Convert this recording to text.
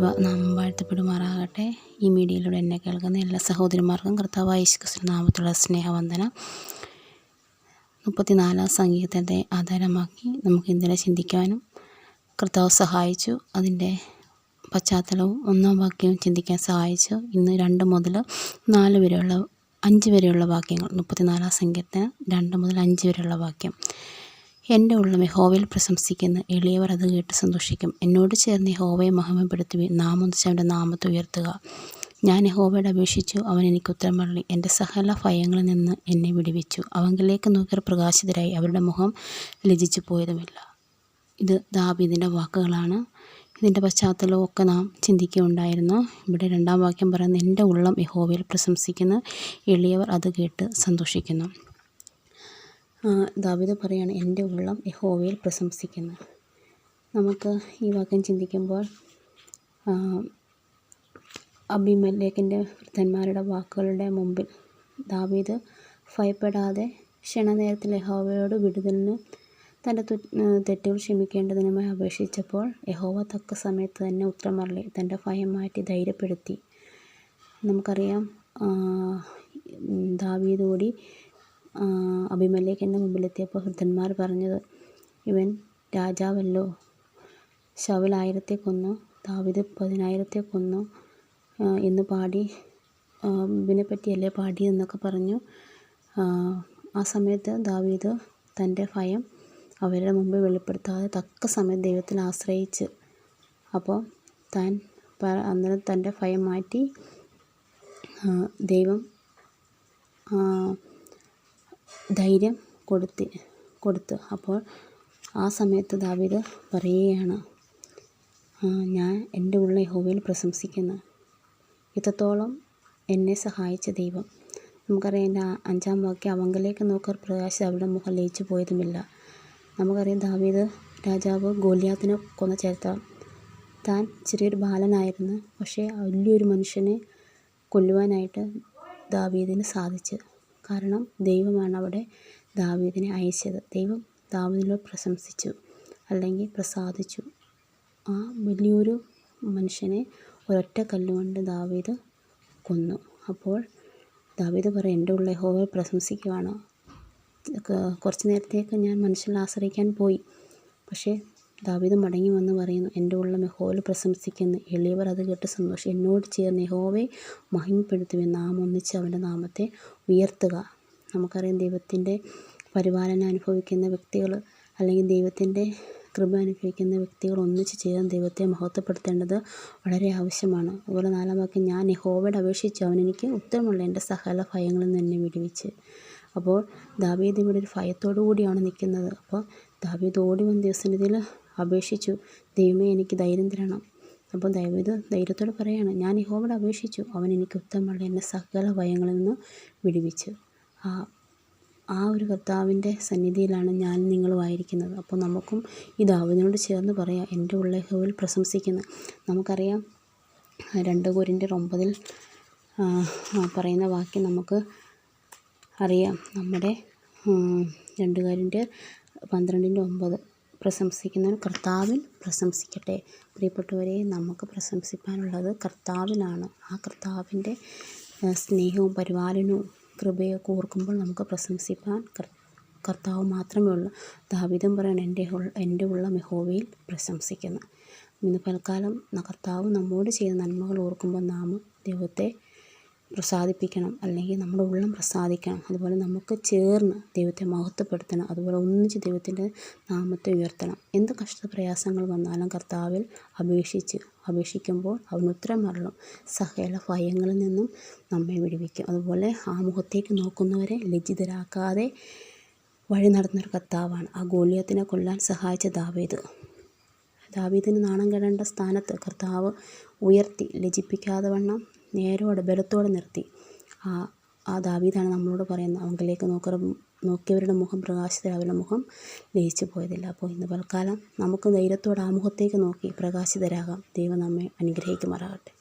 ദൈവ നാമം വാഴ്ത്തപ്പെടുമാറാകട്ടെ ഈ മീഡിയയിലൂടെ എന്നെ കേൾക്കുന്ന എല്ലാ സഹോദരിമാർക്കും കർത്താവായ യേശുക്രിസ്തു നാമത്തുള്ള സ്നേഹവന്ദന. മുപ്പത്തിനാലാം സംഗീതത്തെ ആധാരമാക്കി നമുക്ക് ഇന്നലെ ചിന്തിക്കാനും കർത്താവ് സഹായിച്ചു. അതിന്റെ പശ്ചാത്തലവും ഒന്നാം വാക്യവും ചിന്തിക്കാൻ സഹായിച്ചു. ഇന്ന് രണ്ട് മുതൽ നാല് വരെയുള്ള അഞ്ച് വരെയുള്ള വാക്യങ്ങൾ. മുപ്പത്തിനാലാം സംഖ്യത്തിന് രണ്ട് മുതൽ അഞ്ച് വരെയുള്ള വാക്യം. എന്റെ ഉള്ളം യഹോവയിൽ പ്രശംസിക്കുന്ന എളിയവർ അത് കേട്ട് സന്തോഷിക്കും. എന്നോട് ചേർന്ന് യഹോവയെ മഹിമപ്പെടുത്തുവി നാമൊന്നിച്ച് അവന്റെ നാമത്തെ ഉയർത്തുക. ഞാൻ യഹോവയോട് അപേക്ഷിച്ചു. അവൻ എനിക്ക് ഉത്തരം പറഞ്ഞു എന്റെ സകല ഭയങ്ങളിൽ നിന്ന് എന്നെ വിടുവിച്ചു. അവങ്കിലേക്ക് നോക്കിയവർ പ്രകാശിതരായി. അവരുടെ മുഖം ലജിച്ചു പോയതുമില്ല. ഇത് ദാബീദിന്റെ വാക്കുകളാണ്. ഇതിന്റെ പശ്ചാത്തലമൊക്കെ നാം ചിന്തിക്കുകയുണ്ടായിരുന്നു. ഇവിടെ രണ്ടാം വാക്യം പറയുന്നത് എന്റെ ഉള്ളം യഹോവയിൽ പ്രശംസിക്കുന്നു എളിയവർ അത് കേട്ട് സന്തോഷിക്കുന്നു. ദാവിദ് പറയാണ് എന്റെ ഉള്ളം യഹോവയിൽ പ്രശംസിക്കുന്നു. നമുക്ക് ഈ വാക്യം ചിന്തിക്കുമ്പോൾ അഭിമല്ലേഖന്റെ വൃദ്ധന്മാരുടെ വാക്കുകളുടെ മുമ്പിൽ ദാവീദ് ഭയപ്പെടാതെ ക്ഷണനേരത്തിൽ യഹോവയോട് വിടുതലിന് തന്റെ തെറ്റുകൾ ക്ഷമിക്കേണ്ടതിനുമായി അപേക്ഷിച്ചപ്പോൾ യഹോവ തക്ക സമയത്ത് തന്നെ ഉത്തരമറളി തന്റെ ഭയം മാറ്റി ധൈര്യപ്പെടുത്തി. നമുക്കറിയാം ദാവീദ് കൂടി അഭിമലേഖന്റെ മുമ്പിലെത്തിയപ്പോൾ വൃദ്ധന്മാർ പറഞ്ഞത് ഇവൻ രാജാവല്ലോ. ശവലായിരത്തെ കൊന്നു ദാവീദ് പതിനായിരത്തെ കൊന്നു എന്ന് പാടി ഇവനെ പറ്റിയല്ലേ പാടി എന്നൊക്കെ പറഞ്ഞു. ആ സമയത്ത് ദാവീദ് തന്റെ ഭയം അവരുടെ മുമ്പിൽ വെളിപ്പെടുത്താതെ തക്ക സമയത്ത് ദൈവത്തിൽ ആശ്രയിച്ച് അപ്പോൾ താൻ അന്നേരം തന്റെ ഭയം മാറ്റി ദൈവം ധൈര്യം കൊടുത്തി കൊടുത്തു. അപ്പോൾ ആ സമയത്ത് ദാവീദ് പറയുകയാണ് ഞാൻ എന്റെ ഉള്ള യഹോവയിൽ പ്രശംസിക്കുന്നു. ഇത്രത്തോളം എന്നെ സഹായിച്ച ദൈവം. നമുക്കറിയാം എന്റെ അഞ്ചാം വാക്യം അവങ്കലേക്ക് നോക്കർ പ്രകാശം അവിടെ മുഖം ലയിച്ചു പോയതുമില്ല. നമുക്കറിയാം ദാവീദ് രാജാവ് ഗോലിയാത്തിനെ കൊന്ന ചരിത്രം. താൻ ചെറിയൊരു ബാലനായിരുന്നു. പക്ഷേ വലിയൊരു മനുഷ്യനെ കൊല്ലുവാനായിട്ട് ദാവീദിന് സാധിച്ചു. കാരണം ദൈവമാണ് അവിടെ ദാവീദിനെ അയച്ചത്. ദൈവം ദാവീദിനോട് പ്രശംസിച്ചു അല്ലെങ്കിൽ പ്രസാദിച്ചു. ആ വലിയൊരു മനുഷ്യനെ ഒരൊറ്റ കല്ലുകൊണ്ട് ദാവീദ് കൊന്നു. അപ്പോൾ ദാവീദ് പറയും എന്റെ ഉള്ള യഹോവയെ പ്രശംസിക്കുവാണ്. കുറച്ച് നേരത്തേക്ക് ഞാൻ മനുഷ്യനെ ആശ്രയിക്കാൻ പോയി. പക്ഷേ ദാവീദ് മടങ്ങി വന്ന് പറയുന്നു എന്റെ ഉള്ളം യഹോവയിൽ പ്രശംസിക്കുന്നു. എളിയവർ അത് കേട്ട് സന്തോഷം. എന്നോട് ചേർന്ന് യഹോവയെ മഹിമപ്പെടുത്തുമെന്ന് നാം ഒന്നിച്ച് അവന്റെ നാമത്തെ ഉയർത്തുക. നമുക്കറിയാം ദൈവത്തിന്റെ പരിപാലനം അനുഭവിക്കുന്ന വ്യക്തികൾ അല്ലെങ്കിൽ ദൈവത്തിന്റെ കൃപ അനുഭവിക്കുന്ന വ്യക്തികൾ ഒന്നിച്ച് ചേർന്ന് ദൈവത്തെ മഹത്വപ്പെടുത്തേണ്ടത് വളരെ ആവശ്യമാണ്. അതുപോലെ നാലാം വാക്യം ഞാൻ യഹോവയോട് അപേക്ഷിച്ചു. അവൻ എനിക്ക് ഉത്തരമുള്ള എന്റെ സകല ഭയങ്ങളിൽ നിന്ന് എന്നെ വിടുവിച്ച്. അപ്പോൾ ദാവീദ് ഇവിടെ ഒരു ഭയത്തോടു കൂടിയാണ് നിൽക്കുന്നത്. അപ്പോൾ ദാവീദ് ഓടി വന്ന ദിവസനിധിയിൽ അപേക്ഷിച്ചു. ദൈവമേ എനിക്ക് ധൈര്യം തരണം. അപ്പോൾ ദൈവത് ധൈര്യത്തോട് പറയാണ് ഞാൻ യഹോവയോട് അപേക്ഷിച്ചു. അവൻ എനിക്ക് ഉത്തമമുള്ള എന്നെ സകല ഭയങ്ങളിൽ നിന്ന് വിടുവിച്ചു. ആ ആ ഒരു കർത്താവിന്റെ സന്നിധിയിലാണ് ഞാൻ നിങ്ങളുമായിരിക്കുന്നത് അപ്പോൾ നമുക്കും ഈ ദാവീദിനോട് ചേർന്ന് പറയാം എന്റെ ഉള്ള യഹോവയിൽ പ്രശംസിക്കുന്നു. നമുക്കറിയാം രണ്ട് കുരിന്റെ ഒമ്പതിൽ പറയുന്ന വാക്യം നമുക്ക് അറിയാം. നമ്മുടെ രണ്ടുകാരിന്റെ പന്ത്രണ്ടിന്റെ ഒമ്പത്. പ്രശംസിക്കുന്നവൻ കർത്താവിൽ പ്രശംസിക്കട്ടെ. പ്രിയപ്പെട്ടവരെ നമുക്ക് പ്രശംസിക്കാനുള്ളത് കർത്താവിനാണ്. ആ കർത്താവിന്റെ സ്നേഹവും പരിപാലനവും കൃപയൊക്കെ ഓർക്കുമ്പോൾ നമുക്ക് പ്രശംസിക്കാൻ കർത്താവ് മാത്രമേ ഉള്ളൂ. ദാവിതം പറയണം എന്റെ എന്റെ ഉള്ള മെഹോവയിൽ പ്രശംസിക്കുന്നു. ഇന്ന് പലക്കാലം കർത്താവ് നമ്മോട് ചെയ്ത നന്മകൾ ഓർക്കുമ്പോൾ നാം ദൈവത്തെ പ്രസാദിപ്പിക്കണം. അല്ലെങ്കിൽ നമ്മുടെ ഉള്ളം പ്രസാദിക്കണം. അതുപോലെ നമുക്ക് ചേർന്ന് ദൈവത്തെ മഹത്വപ്പെടുത്തണം. അതുപോലെ ഒന്നിച്ച് ദൈവത്തിന്റെ നാമത്തെ ഉയർത്തണം. എന്ത് കഷ്ടപ്രയാസങ്ങൾ വന്നാലും കർത്താവിൽ അപേക്ഷിച്ച് അപേക്ഷിക്കുമ്പോൾ അവൻ ഉത്തരം മറളും സഹല ഭയങ്ങളിൽ നിന്നും നമ്മെ വിടുവിക്കും. അതുപോലെ ആ മുഖത്തേക്ക് നോക്കുന്നവരെ ലജ്ജിതരാക്കാതെ വഴി നടന്നൊരു കർത്താവാണ്. ആ ഗോലിയത്തിനെ കൊല്ലാൻ സഹായിച്ച ദാവേദ്. ദാവീദിന് നാണം കെടേണ്ട സ്ഥാനത്ത് കർത്താവ് ഉയർത്തി ലജിപ്പിക്കാതെ വണ്ണം നേരോടെ ബലത്തോടെ നിർത്തി. ആ ആ ദാവീദാണ് നമ്മളോട് പറയുന്നത്. അവങ്കിലേക്ക് നോക്കറ നോക്കിയവരുടെ മുഖം പ്രകാശിത അവരുടെ മുഖം ലയിച്ചു പോയതില്ല. അപ്പോൾ ഇന്ന് പൽക്കാലം നമുക്ക് ധൈര്യത്തോടെ ആ മുഖത്തേക്ക് നോക്കി പ്രകാശിതരാകാം. ദൈവം നമ്മെ അനുഗ്രഹിക്കുമാറാകട്ടെ.